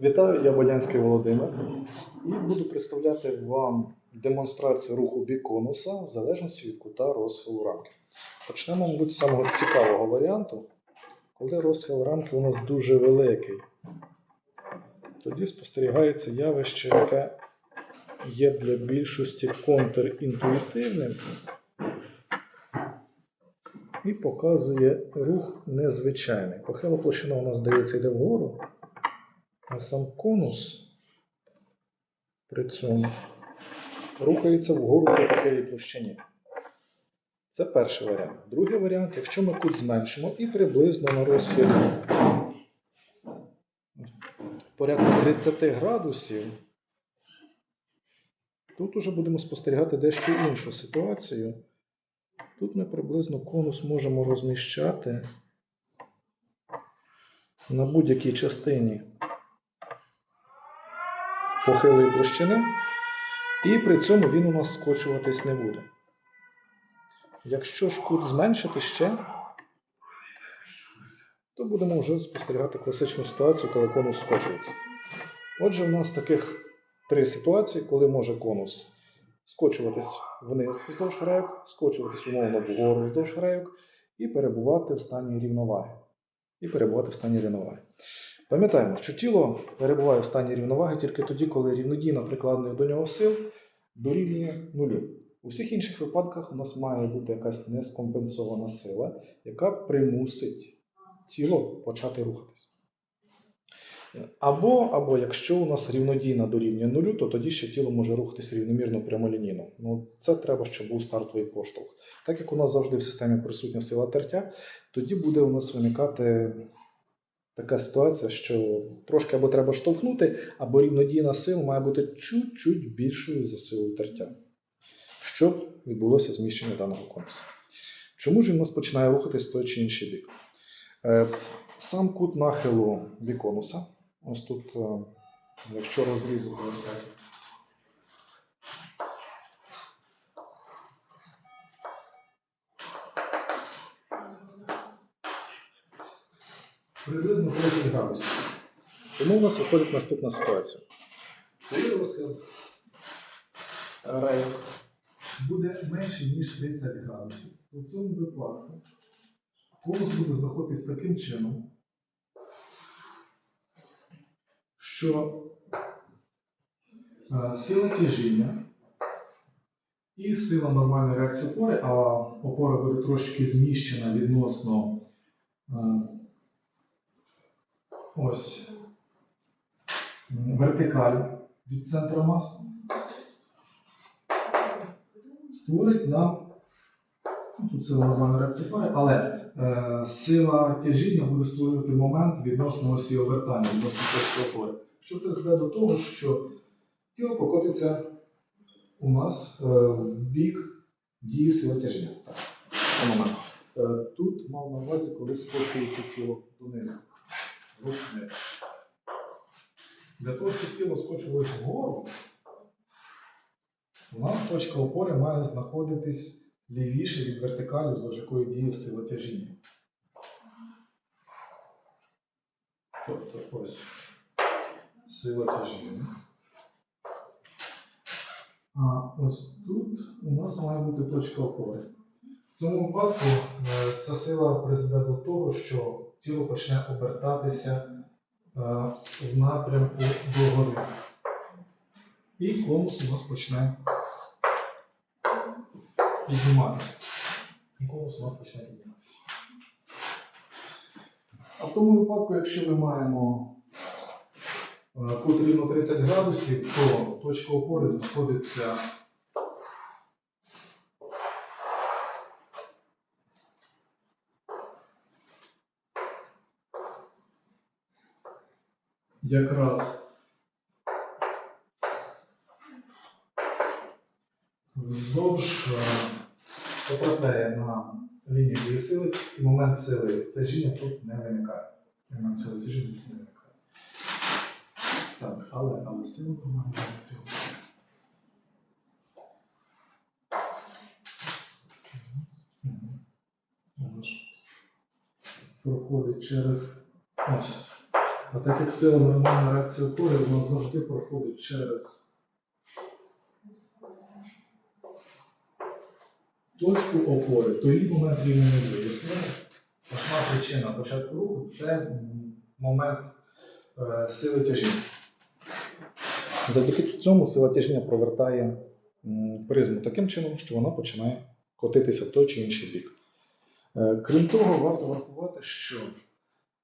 Вітаю, я Бодянський Володимир і буду представляти вам демонстрацію руху біконуса в залежності від кута розхилу рамки. Почнемо, мабуть, з самого цікавого варіанту, коли розхил рамки у нас дуже великий. Тоді спостерігається явище, яке є для більшості контрінтуїтивним і показує рух незвичайний. Похила площина у нас, здається, йде вгору. А сам конус при цьому рухається вгору по похилій площині. Це перший варіант. Другий варіант, якщо ми кут зменшимо і приблизно на розхилі порядку 30 градусів, тут уже будемо спостерігати дещо іншу ситуацію. Тут ми приблизно конус можемо розміщати на будь-якій частині похилої площини, і при цьому він у нас скочуватись не буде. Якщо ж кут зменшити ще, то будемо вже спостерігати класичну ситуацію, коли конус скочується. Отже, у нас таких три ситуації, коли може конус скочуватись вниз вздовж грейок, скочуватись умовно вгору вздовж грейок і перебувати в стані рівноваги. І перебувати в стані рівноваги. Пам'ятаємо, що тіло перебуває в стані рівноваги тільки тоді, коли рівнодійна прикладених до нього сил дорівнює нулю. У всіх інших випадках у нас має бути якась нескомпенсована сила, яка примусить тіло почати рухатись. Або, або якщо у нас рівнодійна дорівнює нулю, то тоді ще тіло може рухатись рівномірно прямолінійно. Ну, це треба, щоб був стартовий поштовх. Так як у нас завжди в системі присутня сила тертя, тоді буде у нас виникати така ситуація, що трошки або треба штовхнути, або рівнодійна сила має бути чуть-чуть більшою за силу тертя, щоб відбулося зміщення даного конуса. Чому ж він у нас починає рухатись той чи інший бік? Е, Сам кут нахилу біконуса, ось тут, е, якщо розрізати ось так, приблизно 30 градусів. Тому у нас виходить наступна ситуація. Коли розхил буде менше, ніж 30 градусів, у цьому випадку конус буде знаходитись таким чином, що е, сила тяжіння і сила нормальної реакції опори, а опора буде трошки зміщена відносно е, ось м, вертикалі від центру маси, створить нам ну, тут сила нормальної реакції опори, але е, сила тяжіння буде створювати момент відносно осі обертання, відносно точки опори, що призведе до того, що тіло покотиться у нас е, в бік дії сили тяжіння. Так, це момент. Е, тут мав на увазі, коли скочується тіло донизу. Вниз. Для того, щоб тіло скочилось вгору, у нас точка опори має знаходитись лівіше від вертикалі, вздовж якої діє сила тяжіння. Тобто ось сила тяжіння. А ось тут у нас має бути точка опори. В цьому випадку е, ця сила призведе до того, що тіло почне обертатися е, в напрямку догори. І конус у нас почне підніматися. І конус у нас почне підніматися. А в тому випадку, якщо ми маємо кут рівно 30 градусів, то точка опори знаходиться якраз вздовж е, потрапляє на лінію сили, і момент сили тяжіння тут не виникає. Момент сили тяжіння тут не виникає. Але, але сила цього. Мгм. Проходить через Ось. А так як сила нормальна реакція опори, вона завжди проходить через точку опори, то її момент рівня не вияснили. Основна причина початку руху це момент е, сили тяжіння. Завдяки цьому сила тяжіння провертає призму таким чином, що вона починає котитися в той чи інший бік. Е, Крім того, варто врахувати, що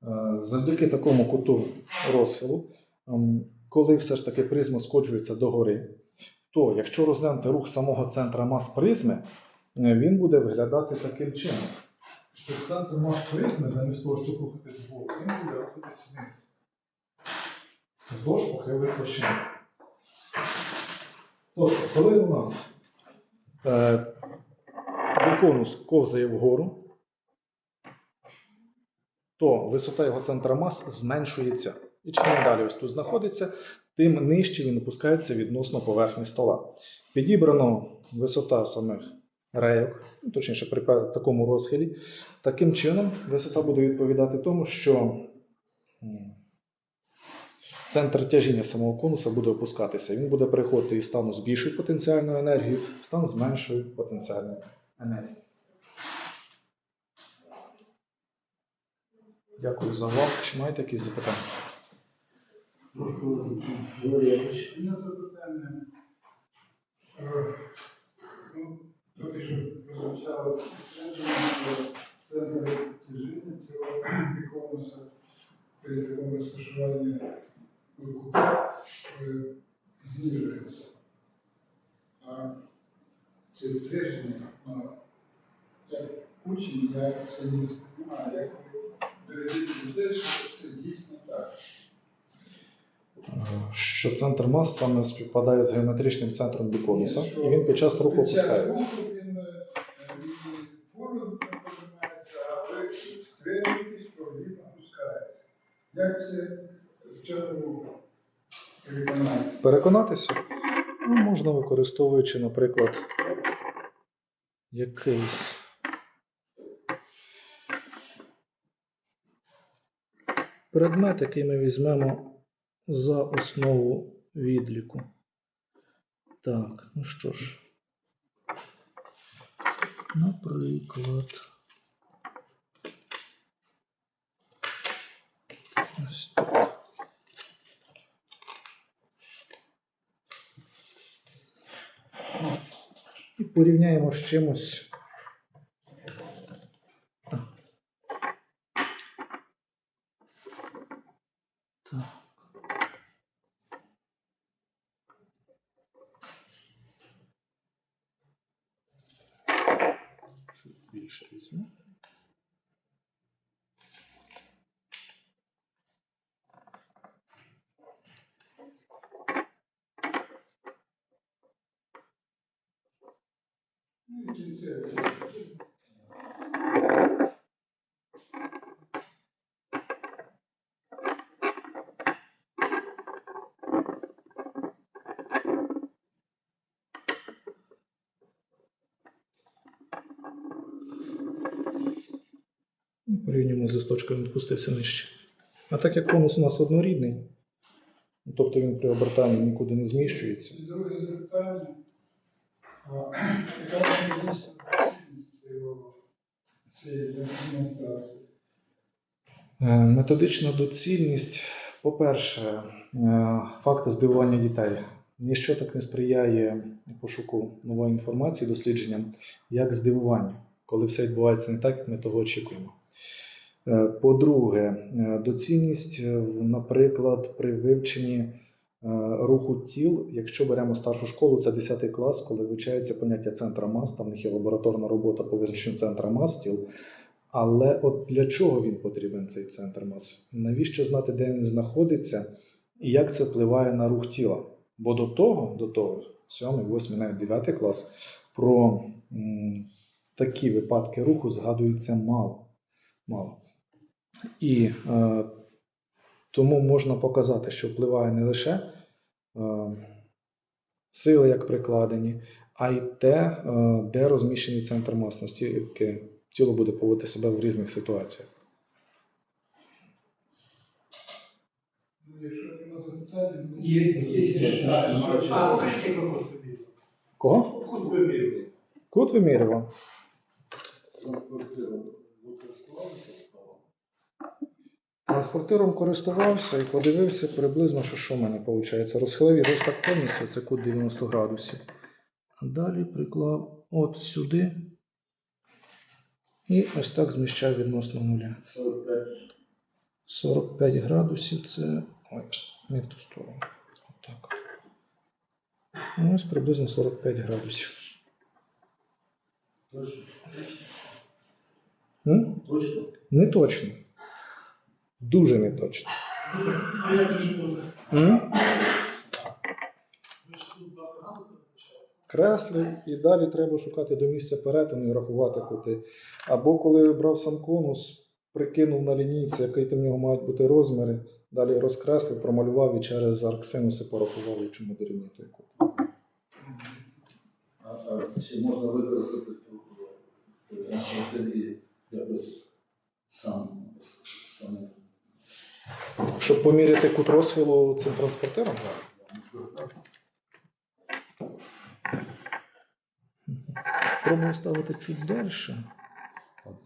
е, завдяки такому куту розхилу, коли все ж таки призма скочується догори, то якщо розглянути рух самого центра мас призми, е, він буде виглядати таким чином, що центр мас призми, замість того, щоб рухатись вгору, він буде рухатись вниз. Вздовж похилої площини. Тобто, коли у нас е, конус ковзає вгору, то висота його центра мас зменшується. І чим далі ось тут знаходиться, тим нижче він опускається відносно поверхні стола. Підібрано висота самих рейок, ну, точніше при такому розхилі. Таким чином, висота буде відповідати тому, що центр тяжіння самого конуса буде опускатися. Він буде переходити із стану з більшою потенціальною енергією в стан з меншою потенціальною енергією. Дякую за увагу. Чи маєте якісь запитання? Мене запитання. Е, ну, що прозвучало центр тяжіння цього конуса при такому розташуванні е, знижується. А це твердження, ну, як учень, я це не сприймаю, як доведете людей, що це дійсно так. що центр мас саме співпадає з геометричним центром біконуса, і він під час руху опускається. Е. Як це? Переконатися ну, можна використовуючи, наприклад, якийсь предмет, який ми візьмемо за основу відліку. Так, ну що ж. Наприклад. Порівняємо з чимось. Так. Чуть більше візьму. Порівнюємо з листочком, він спустився нижче. А так як конус у нас однорідний, тобто він при обертанні нікуди не зміщується. І друге запитання. Яка цієї демонстрації? Методична доцільність, по-перше, е, факти здивування дітей. Ніщо так не сприяє пошуку нової інформації, дослідженням, як здивування, коли все відбувається не так, як ми того очікуємо. Е, По-друге, е, доцільність, е, наприклад, при вивченні руху тіл, якщо беремо старшу школу, це 10 клас, коли вивчається поняття центра мас, там в них є лабораторна робота по визначенню центра мас тіл. Але от для чого він потрібен, цей центр мас? Навіщо знати, де він знаходиться і як це впливає на рух тіла? Бо до того, до того, 7, 8, навіть 9 клас, про м, такі випадки руху згадується мало. Мало. І е, тому можна показати, що впливає не лише е, сили, як прикладені, а й те, е, де розміщений центр мас, наскільки тіло буде поводити себе в різних ситуаціях. Кого? Код вимірювали. Кут вимірював. Транспортером користувався і подивився приблизно, що, що в мене виходить. Розхилив його ось так повністю, це кут 90 градусів. Далі приклав от сюди. І ось так зміщав відносно нуля. 45. 45 градусів це. Ой, не в ту сторону. Отак. Ну, Ось приблизно 45 градусів. Точно? М? Точно? Не точно. Дуже не точно. А як же ж буде? М? Ви ж тут 20 градусів визначаєте? Креслив і далі треба шукати до місця перетину і рахувати кути. Або коли брав сам конус, прикинув на лінійці, який там в нього мають бути розміри, далі розкреслив, промалював і через арксинуси порахував, і чому дорівнює той кут. А, а чи можна використати ту транспортері якось сам сам? Щоб поміряти кут розхилу цим транспортером, пробую ставити чуть далі.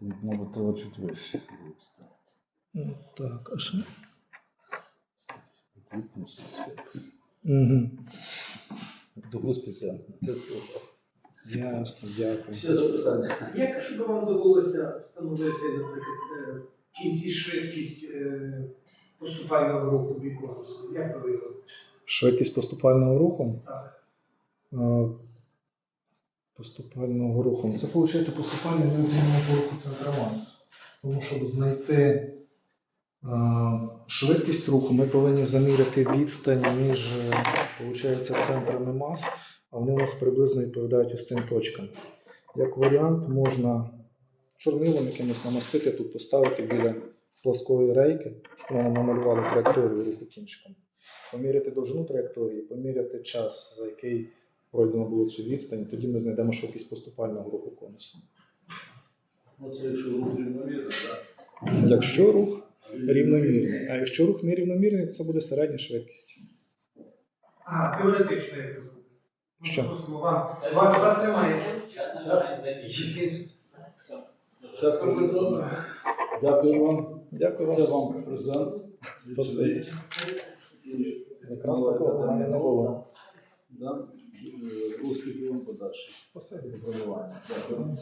Мабуть, треба чуть вище. Ну, Так, а що? Тут Угу. Тому спеціально. Ясно, дякую. Ще запитання. Як щоб вам довелося встановити, наприклад, е, в кінці швидкість е, поступального руху біконусу? Як ви його? Швидкість поступального руху. Так. Е, Поступального руху. Це виходить поступальний неоцінного руху центра маси. Тому щоб знайти швидкість руху, ми повинні заміряти відстань між виходить, центрами мас, а вони у нас приблизно відповідають ось цим точкам. Як варіант, можна чорнилом якимось намастити, тут поставити біля плоскої рейки, щоб вона намалювала траєкторію руху кінчиком. Поміряти довжину траєкторії, поміряти час, за який пройдено було цю відстань, тоді ми знайдемо швидкість поступального руху конуса. Ну, це якщо рух рівномірний, так? Якщо рух рівномірний, а якщо рух нерівномірний, то це буде середня швидкість. А, теоретично як це буде? Ну, Що? У вас, у вас немає. Зараз Дякую вам. Дякую Це вам. вам презент. Спасибі. Якраз такого мене було. Да? Е, Успіхів вам подальше. Спасибі. Дякую. Дякую.